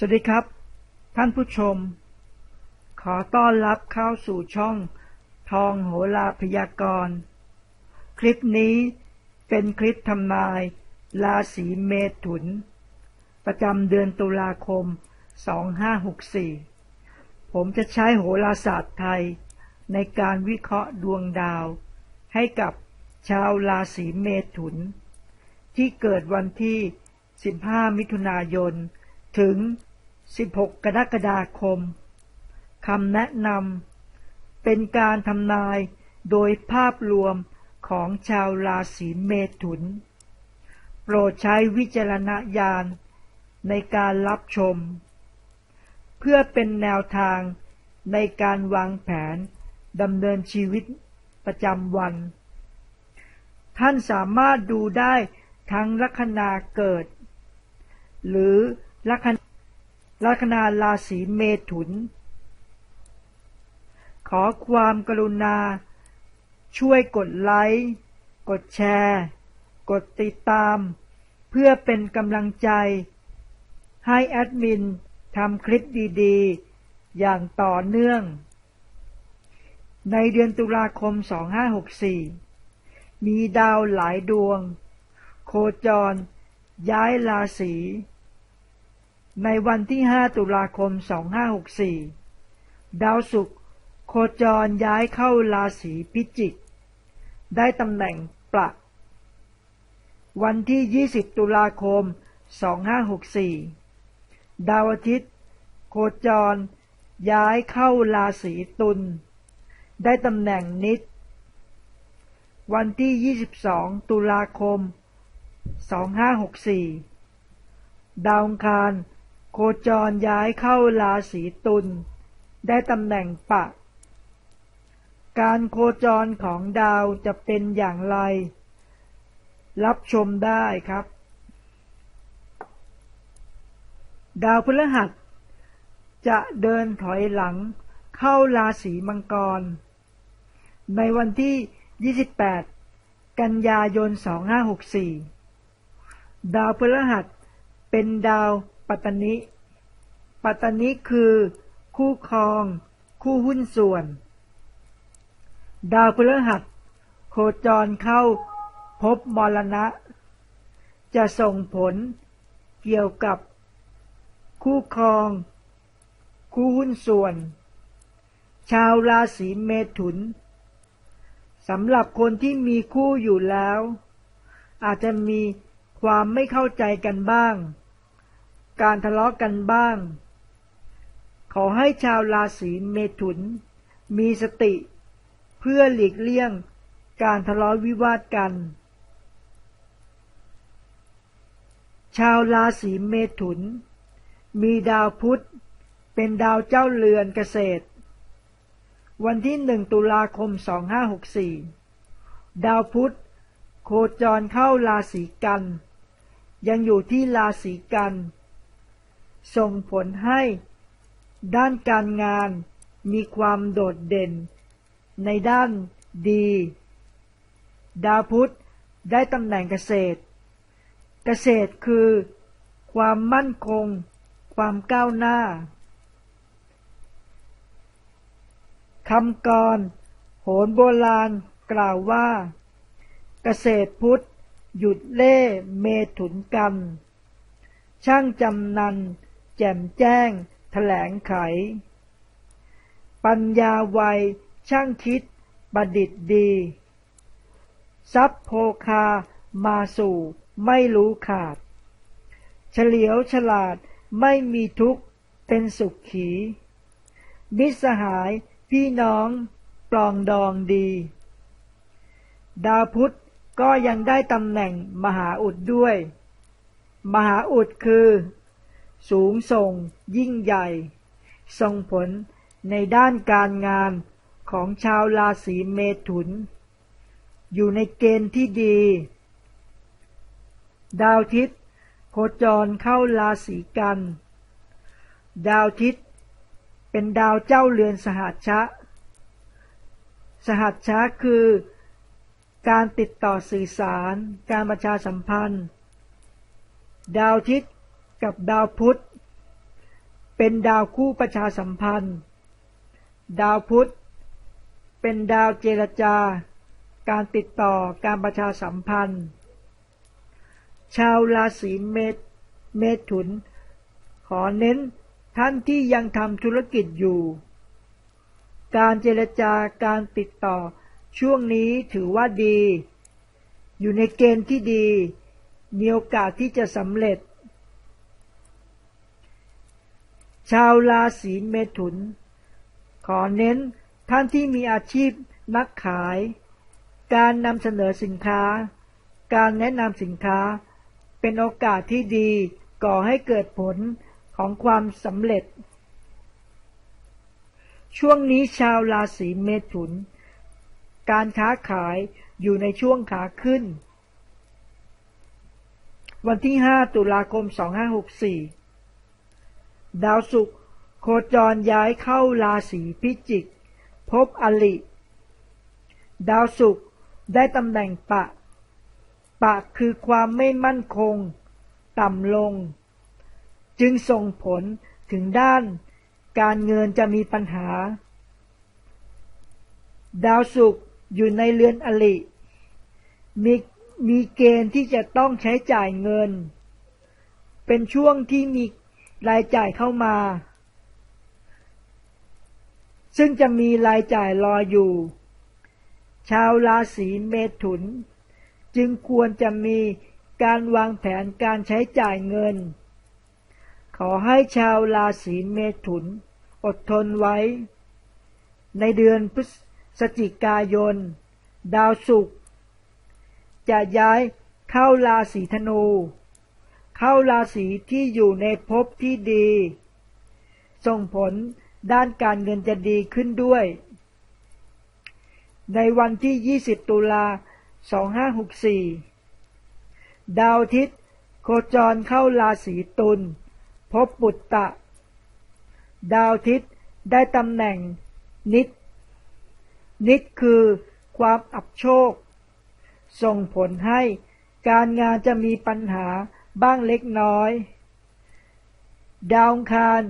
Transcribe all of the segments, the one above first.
สวัสดีครับ ท่านผู้ชม ขอต้อนรับเข้าสู่ช่องทองโหราพยากรณ์ คลิปนี้เป็นคลิปทำนาย ราศีเมถุน ประจำเดือนตุลาคม 2564 ผมจะใช้โหราศาสตร์ไทย ในการวิเคราะห์ดวงดาว ให้กับชาวราศีเมถุน ที่เกิดวันที่ 15 มิถุนายนถึง 16 กรกฎาคมคำแนะนำเป็นการทำนายโดยภาพรวมของชาวราศีเมถุน โปรดใช้วิจารณญาณในการรับชม เพื่อเป็นแนวทางในการวางแผนดำเนินชีวิตประจำวัน ท่านสามารถดูได้ทั้งลัคนาเกิด หรือลัคนา ลัคนาราศีเมถุน ขอความกรุณา ช่วยกดไลค์ กดแชร์ กดติดตาม เพื่อเป็นกำลังใจ ให้แอดมินทำคลิปดีๆ อย่างต่อเนื่อง ในเดือนตุลาคม 2564 มีดาวหลายดวง โคจร ย้ายราศี ในวันที่ 5 ตุลาคม 2564 ดาวศุกร์โคจรย้ายเข้าราศีพิจิก ได้ตำแหน่งประวันที่ 20 ตุลาคม 2564 ดาวอาทิตย์ โคจร ย้ายเข้าราศีตุล ได้ตำแหน่งนิด วันที่ 22 ตุลาคม 2564 ดาวอังคาร โคจรย้ายเข้าราศีตุลได้ตำแหน่งปะ การโคจรของดาวจะเป็นอย่างไร รับชมได้ครับ ดาวพฤหัส จะเดินถอยหลังเข้าราศีมังกร ในวันที่ 28 กันยายน 2564 ดาวพฤหัสเป็นดาว ปัตตนิ ปัตตนิคือ คู่ครอง คู่หุ้นส่วน ดาวพฤหัส โคจรเข้าพบมรณะ จะส่งผลเกี่ยวกับ คู่ครอง คู่หุ้นส่วน ชาวราศีเมถุนสำหรับคนที่มีคู่อยู่แล้ว อาจจะมีความไม่เข้าใจกันบ้าง การทะเลาะกันบ้าง ขอให้ชาวราศีเมถุน มีสติ เพื่อหลีกเลี่ยงการทะเลาะวิวาทกัน ชาวราศีเมถุน มีดาวพุธเป็นดาวเจ้าเรือนเกษตร วันที่หนึ่งตุลาคม 2564 ดาวพุธโคจรเข้าราศีกัน ยังอยู่ที่ราศีกัน ส่งผลให้ ด้านการงานมีความโดดเด่น ในด้านดี ดาวพุธได้ตำแหน่งเกษตร เกษตรคือ ความมั่นคง ความก้าวหน้าคำกรโหนโบราณกล่าวว่า เกษตรพุทธหยุดเล่เมถุนกรรมช่างจำนัน แจ่มแจ้งแถลงไข ปัญญาวัยช่างคิดประดิษฐ์ดี ทรัพย์โภคามาสู่ไม่รู้ขาด เฉลียวฉลาดไม่มีทุกข์เป็นสุขขี มิสหายพี่น้องปลองดองดี ดาวพุธก็ยังได้ตำแหน่งมหาอุดด้วย มหาอุดคือ สูงส่ง ยิ่งใหญ่ ส่งผลในด้านการงานของชาวราศีเมถุน อยู่ในเกณฑ์ที่ดี ดาวทิศโคจรเข้าราศีกัน ดาวทิศเป็นดาวเจ้าเรือนสหัชชะ สหัชชะคือการติดต่อสื่อสาร การประชาสัมพันธ์ ดาวทิศ กับดาวพุธ เป็นดาวคู่ประชาสัมพันธ์ ดาวพุธ เป็นดาวเจรจา การติดต่อการประชาสัมพันธ์ ชาวราศีเมษเมถุน ขอเน้นท่านที่ยังทำธุรกิจอยู่ การเจรจาการติดต่อช่วงนี้ถือว่าดี อยู่ในเกณฑ์ที่ดี มีโอกาสที่จะสำเร็จ ชาวราศีเมถุน ขอเน้นท่านที่มีอาชีพนักขาย การนำเสนอสินค้า การแนะนำสินค้า เป็นโอกาสที่ดีก่อให้เกิดผลของความสำเร็จ ช่วงนี้ชาวราศีเมถุน การค้าขายอยู่ในช่วงขาขึ้น วันที่ 5 ตุลาคม 2564 ดาวศุกร์โคจรย้ายเข้าราศีพิจิก พบอลิ ดาวศุกร์ได้ตำแหน่งปะ ปะคือความไม่มั่นคง ต่ำลง จึงส่งผลถึงด้านการเงินจะมีปัญหา ดาวศุกร์อยู่ในเรือนอลิ มีมีเกณฑ์ที่จะต้องใช้จ่ายเงิน เป็นช่วงที่มี รายจ่ายเข้ามา ซึ่งจะมีรายจ่ายรออยู่ ชาวราศีเมถุน จึงควรจะมีการวางแผนการใช้จ่ายเงิน ขอให้ชาวราศีเมถุน อดทนไว้ ในเดือนพฤศจิกายน ดาวศุกร์จะย้ายเข้าราศีธนู เข้าราศีที่อยู่ในภพที่ดี ส่งผลด้านการเงินจะดีขึ้นด้วย ในวันที่ 20 ตุลา 2564 ดาวทิศโคจรเข้าราศีตุลพบบุตตะ ดาวทิศได้ตำแหน่งนิด นิดคือความอับโชค ส่งผลให้การงานจะมีปัญหา บ้างเล็กน้อย ดาวคาร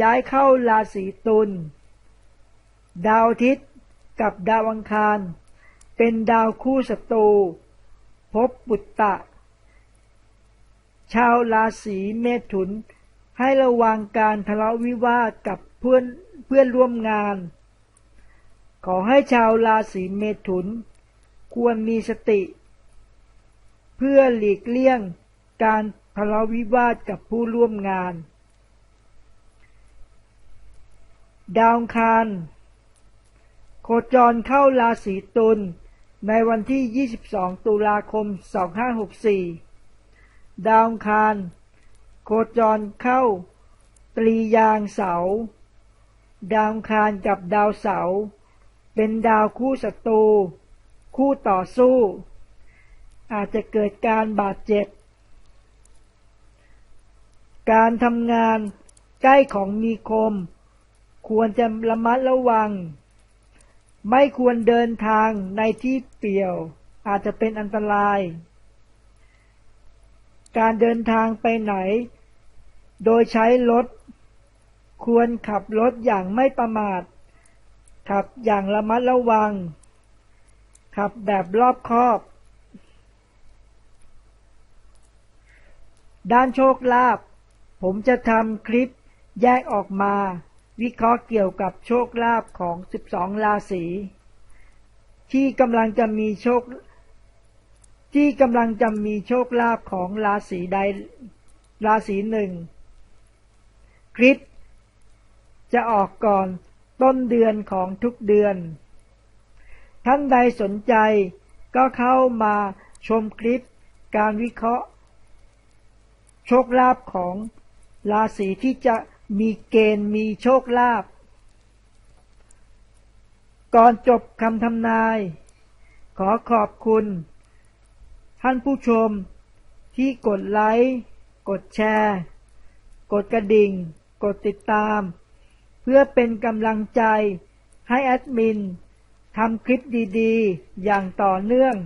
ย้ายเข้าราศีตุล ดาวทิศกับดาวอังคาร เป็นดาวคู่ศัตรูพบบุตตะ ชาวราศีเมถุน ให้ระวังการทะเลาะวิวาทกับเพื่อนเพื่อนร่วมงาน ขอให้ชาวราศีเมถุน ควรมีสติ เพื่อหลีกเลี่ยง การทะเลาะวิวาทกับผู้ร่วมงาน ดาวคารโคจรเข้าราศีตุลในวันที่ 22 ตุลาคม 2564 ดาวคารโคจรเข้า ตรียางเสา ดาวคารกับดาวเสา เป็นดาวคู่ศัตรู คู่ต่อสู้ อาจจะเกิดการบาดเจ็บ การทำงานใกล้ของมีคม ควรจะระมัดระวัง ไม่ควรเดินทางในที่เปี่ยว อาจจะเป็นอันตราย การเดินทางไปไหน โดยใช้รถ ควรขับรถอย่างไม่ประมาท ขับอย่างระมัดระวัง ขับแบบรอบคอบ ด้านโชคลาภ ผมจะทำคลิปแยกออกมา วิเคราะห์เกี่ยวกับโชคลาภของ 12 ราศีที่กำลังจะมีโชค ที่กำลังจะมีโชคลาภของราศีใดราศีหนึ่งคลิป จะออกก่อนต้นเดือนของทุกเดือน ท่านใดสนใจก็เข้ามาชมคลิปการวิเคราะห์ โชคลาภของ ราศีที่จะมีเกณฑ์มีโชคลาภก่อนจบคำทำนาย ขอขอบคุณ ท่านผู้ชมที่กดไลค์กดแชร์ กดกระดิ่ง กดติดตาม เพื่อเป็นกำลังใจให้แอดมินทำคลิปดีๆ อย่างต่อเนื่อง